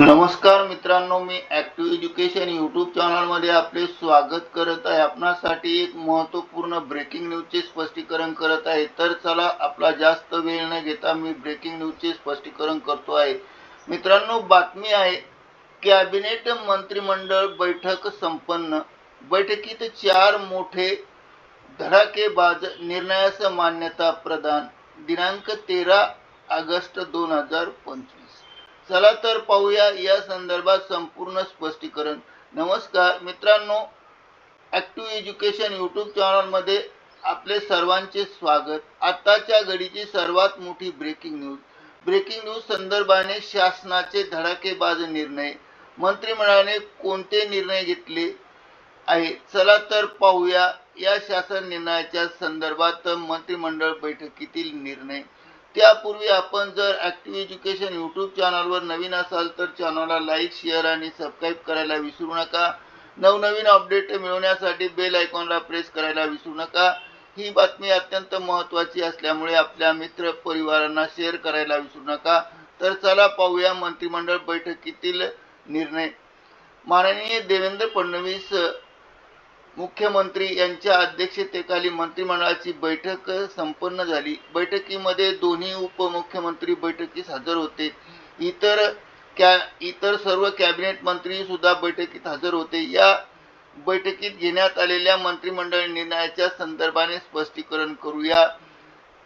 नमस्कार मित्रांनो मी active education YouTube चॅनलमध्ये आपले स्वागत करत आहे. आपणासाठी एक महत्त्वपूर्ण ब्रेकिंग न्यूजचे स्पष्टीकरण करत आहे. तर चला आपला जास्त वेळ न घेता मी ब्रेकिंग न्यूजचे स्पष्टीकरण करतो आहे. मित्रांनो बातमी आहे कॅबिनेट मंत्रिमंडळ बैठक संपन्न. बैठकीत चार मोठे धडाकेबाज निर्णयास मान्यता प्रदान. दिनांक तेरा ऑगस्ट दोन हजार पंचवीस. चला तर पाहूया या संदर्भात संपूर्ण स्पष्टीकरण. नमस्कार मित्रांनो ॲक्टिव्ह एज्युकेशन यूट्यूब चॅनलमध्ये आपले सर्वांचे स्वागत. आताच्या घडीची सर्वात मोठी ब्रेकिंग न्यूज ब्रेकिंग न्यूज संदर्भाने शासनाचे धडाकेबाज निर्णय. मंत्रिमंडळाने कोणते निर्णय घेतले आहे? चला तर पाहूया या शासन निर्णयाच्या संदर्भात मंत्रिमंडळ बैठकीतील निर्णय. त्यापूर्वी आपण जर ॲक्टिव्ह एज्युकेशन यूट्यूब चॅनलवर नवीन असाल तर चॅनलला लाईक शेअर आणि सबस्क्राईब करायला विसरू नका. नवनवीन अपडेट मिळवण्यासाठी बेल आयकॉनला प्रेस करायला विसरू नका. ही बातमी अत्यंत महत्त्वाची असल्यामुळे आपल्या मित्र परिवारांना शेअर करायला विसरू नका. तर चला पाहूया मंत्रिमंडळ बैठकीतील निर्णय. माननीय देवेंद्र फडणवीस मुख्यमंत्री यांच्या अध्यक्षतेखाली मंत्रिमंडळाची बैठक संपन्न झाली. बैठकीमध्ये दोन्ही उपमुख्यमंत्री बैठकीस हजर होते. इतर कॅ इतर सर्व कॅबिनेट मंत्री सुद्धा बैठकीत हजर होते. या बैठकीत घेण्यात आलेल्या मंत्रिमंडळ निर्णयाच्या संदर्भाने स्पष्टीकरण करूया.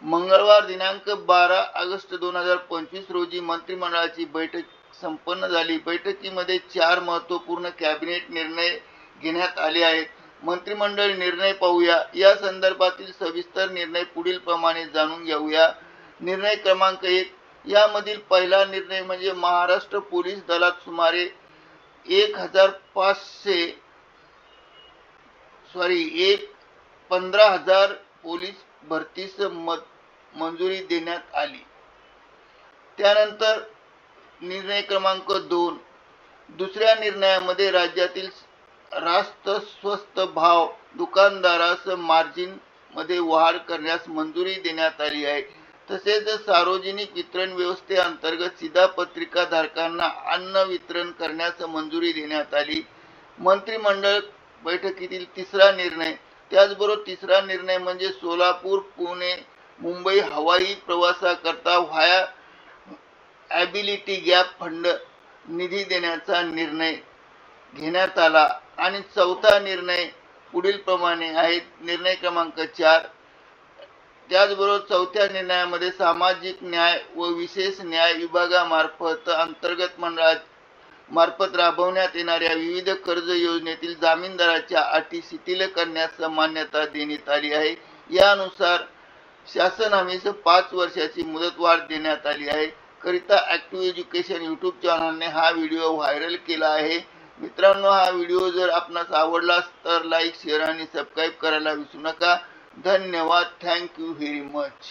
मंगळवार दिनांक बारा ऑगस्ट दोन हजार पंचवीस रोजी मंत्रिमंडळाची बैठक संपन्न झाली. बैठकीमध्ये चार महत्त्वपूर्ण कॅबिनेट निर्णय घेण्यात आले आहेत. मंत्रिमंडळ निर्णय पाहूया. या संदर्भातील सविस्तर निर्णय पुढील प्रमाणे जाणून घेऊया. निर्णय क्रमांक एक. यामधील पहिला निर्णय म्हणजे महाराष्ट्र पोलीस दलात सुमारे एक हजार पाचशे सॉरी एक पंधरा हजार पोलीस भरतीस मत मंजुरी देण्यात आली. त्यानंतर निर्णय क्रमांक दोन. दुसऱ्या निर्णयामध्ये राज्यातील रास्त स्वस्त भाव दुकानदारास मार्जिनमध्ये वाढ करण्यास मंजुरी देण्यात आली आहे. तसेच सार्वजनिक वितरण व्यवस्थेअंतर्गत शिधापत्रिका धारकांना अन्न वितरण करण्यास मंजुरी देण्यात आली. मंत्रिमंडळ बैठकीतील तिसरा निर्णय त्याचबरोबर तिसरा निर्णय म्हणजे सोलापूर पुणे मुंबई हवाई प्रवासाकरता व्हाया ॲबिलिटी गॅप फंड निधी देण्याचा निर्णय घेण्यात आला. आणि चौथा निर्णय पुढील प्रमाणे आहे निर्णय क्रमांक चार. त्याचबरोबर चौथ्या निर्णयामध्ये सामाजिक न्याय व विशेष न्याय विभागामार्फत अंतर्गत मंडळात मार्फत राबवण्यात येणाऱ्या विविध कर्ज योजनेतील जामीनदाराच्या अटी शिथिल करण्यास मान्यता देण्यात आली आहे. यानुसार शासन हमीस पाच वर्षाची मुदतवाढ देण्यात आली आहे. करिता ॲक्टिव्ह एज्युकेशन यूट्यूब चॅनलने हा व्हिडिओ व्हायरल केला आहे. मित्रांनो हा व्हिडिओ जर आपणास आवडला तर लाईक शेअर आणि सबस्क्राईब करायला विसरू नका. धन्यवाद. Thank you very much.